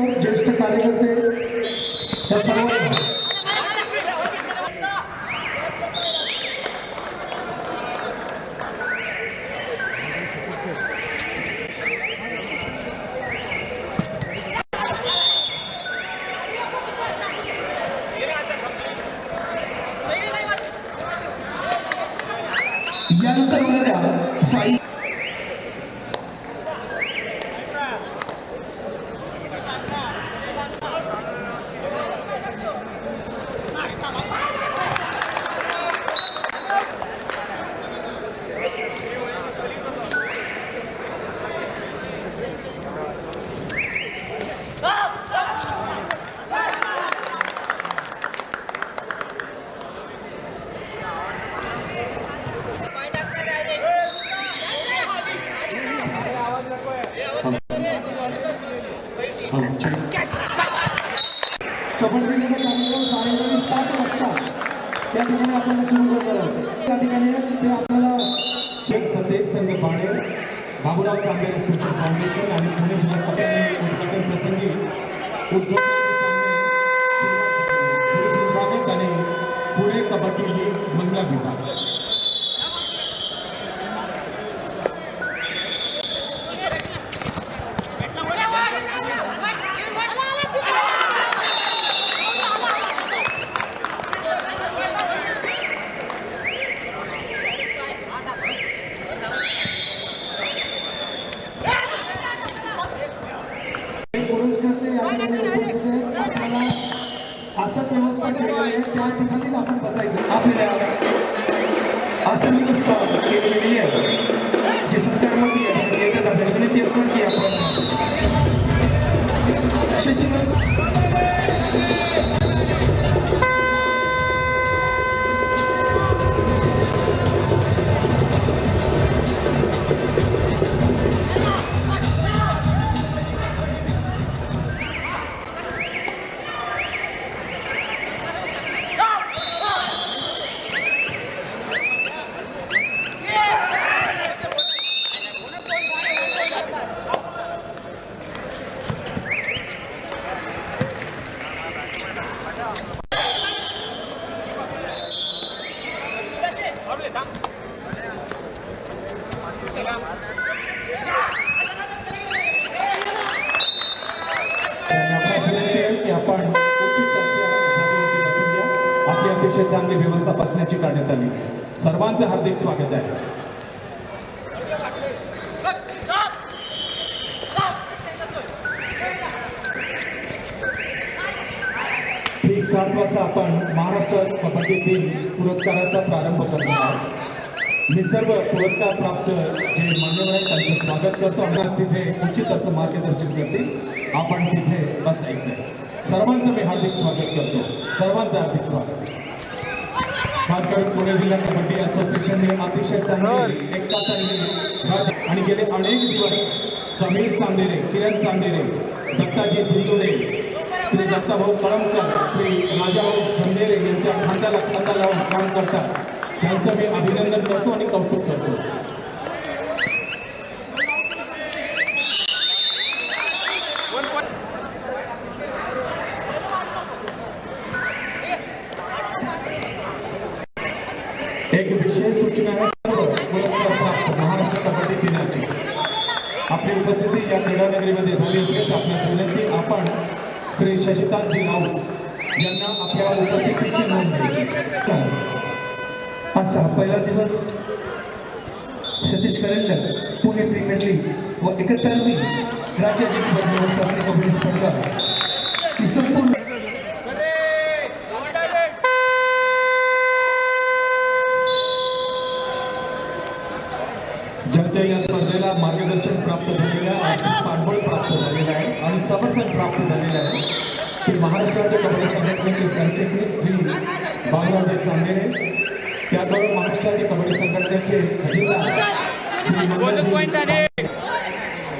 ज्येष्ठ ज्येष्ठ कार्यकर्ते या सर्व यानंतर होणाऱ्या साई कबड्डीचा कार्यक्रम सायंकाळी सात वाजता त्या ठिकाणी आपल्याला सुरू करणार आहोत त्या ठिकाणी ते आपल्याला एक संदेश संघ बाणेर बाबूराव चांदेर सुपर फाउंडेशन आणि पुणे जिल्हा कबड्डी उद्घाटन प्रसंगी आपण आपली अतिशय चांगली व्यवस्था बसण्याची करण्यात आली. सर्वांचं हार्दिक स्वागत आहे. ठीक सात वाजता आपण महाराष्ट्र कबड्डी दिन पुरस्काराचा प्रारंभ करणार आहोत. मी सर्व पुरस्कार प्राप्त जे मान्यवर आहेत त्यांचं स्वागत करतो. आपणास तिथे उचित असं मार्गदर्शन करतील. आपण तिथे बसायचं आहे सर्वांचं मी हार्दिक स्वागत करतो. सर्वांचं हार्दिक स्वागत. खास करून पुणे जिल्हा कबड्डी असोसिएशनने अतिशय चांगली एकता राज्य आणि गेले अनेक दिवस समीर चांदेरे किरण चांदेरे दत्ताजी सिंजुडे श्री दत्ताभाऊ कळमकर श्री राजाभाऊ खंडेरे यांच्या खांद्याला खांदा लावून काम करतात. त्यांचं मी अभिनंदन करतो आणि कौतुक करतो एक विशेष सूचना आहे सर्व पुरस्कार प्राप्त महाराष्ट्र कबड्डी दिनाची आपली उपस्थिती या क्रीडा नगरीमध्ये झाली असेल तर आपल्यास विनंती आपण श्री शशिकांतजी राऊत यांना आपल्या उपस्थितीची नोंद द्यायची आजचा पहिला दिवस सतीश करंडक पुणे प्रीमियर लीग व एकतारवी राज्य जिंकून व्यवस्थापन कबड्डी स्पर्धा ही संपूर्ण ज्यांच्या या स्पर्धेला मार्गदर्शन प्राप्त झालेलं आहे आर्थिक पाठबळ प्राप्त झालेलं आहे आणि समर्थन प्राप्त झालेलं आहे की महाराष्ट्र राज्य कबड्डी संघटनेचे सरचिटणीस श्री बाबुरावजी चांदेरे त्याचबरोबर महाराष्ट्र राज्य कबड्डी संघटनेचे आणि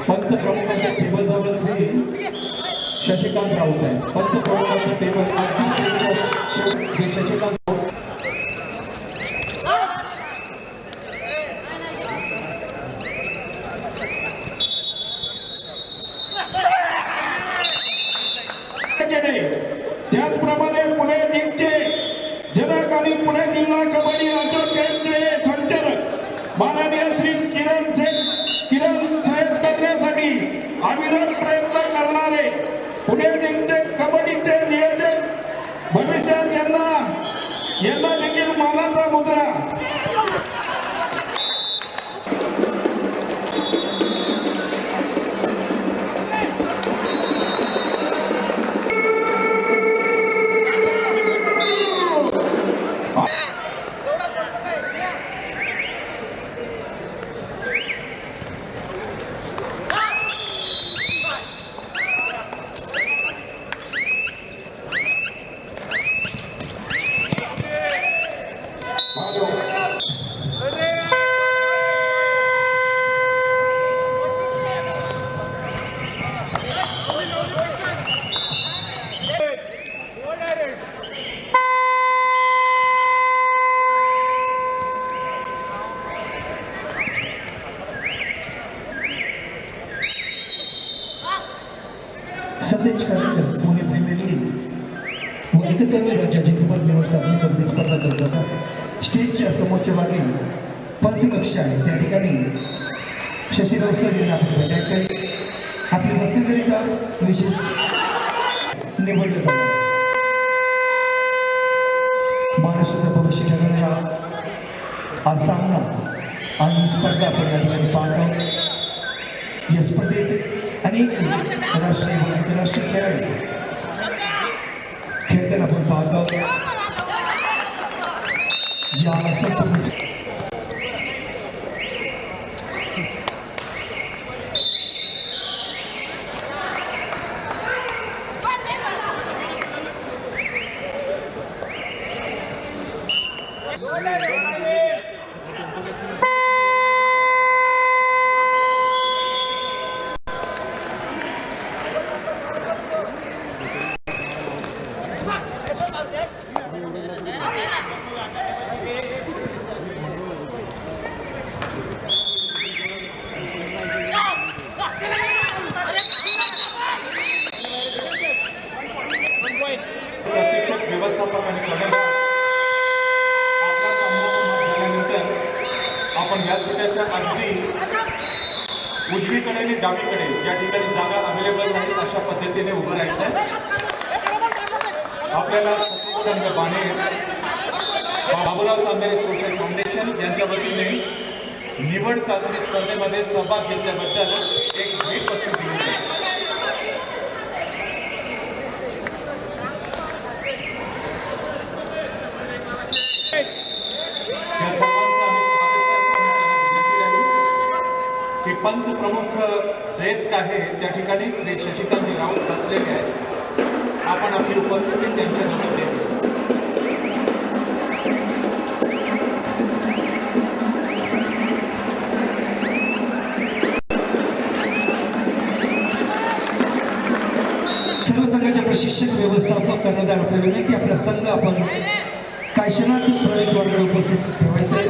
पंचप्रमुखांच्या टेबलजवळ श्री शशिकांत राऊत आहे पंचप्रमुखांचं टेबल श्री शशिकांत राऊत केले त्याचप्रमाणे पुणे लीगचे जनक आणि पुणे जिल्हा कबड्डी असोसिएशनचे संचालक माननीय श्री किरण करण्यासाठी अविरत प्रयत्न करणारे पुणे लीगचे कबड्डीचे नियोजन भविष्यात यांना यांना देखील मानाचा मुद्रा. सतेज करंडक पुणे प्रीमियर लीग व एकतारवी राज्य जिंकून व्यवस्थापन कमिटी स्पर्धा करत होता स्टेजच्या समोरच्या बागी पंचकक्षा आहे त्या ठिकाणी शशीराव सर यांना आपण भेटायचं आपली वस्तीकरिता विशेष निवडलं जातं महाराष्ट्राचं भविष्य ठरवणारा हा सामना आणि स्पर्धा आपण या ठिकाणी पाहतो या स्पर्धेत अनेक राष्ट्रीय व आंतरराष्ट्रीय खेळाडू खेळताना आपण पाहत आहोत या संपूर्ण प्रशिक्षक व्यवस्थापक आणि कर्णधार आपला सामना समाप्त झाल्यानंतर आपण व्यासपीठाच्या अगदी उजवीकडे आणि डावीकडे या ठिकाणी जागा अवेलेबल नाही अशा पद्धतीने उभं राहायचं आपल्याला सतीश संघ बाणे बाबुराव चांदेरे सोशल फाउंडेशन यांच्या वतीने निवड चाचणी स्पर्धेमध्ये सहभाग घेतल्याबद्दल एक भेट वस्तू दिली जाईल या सर्वांचं आम्ही स्वागत करतो आणि त्यांना विनंती राहील की पंच प्रमुख रेस्क आहे त्या ठिकाणी श्री शशिकांत राऊत बसलेले आहेत. आपण आपली उपस्थिती त्यांच्याजवळ देतो संघाचे प्रशिक्षक व्यवस्थापक कर्णधार आपल्या विनंती आपला संघ आपण काही प्रवेशद्वाराकडे उपस्थित ठेवायचं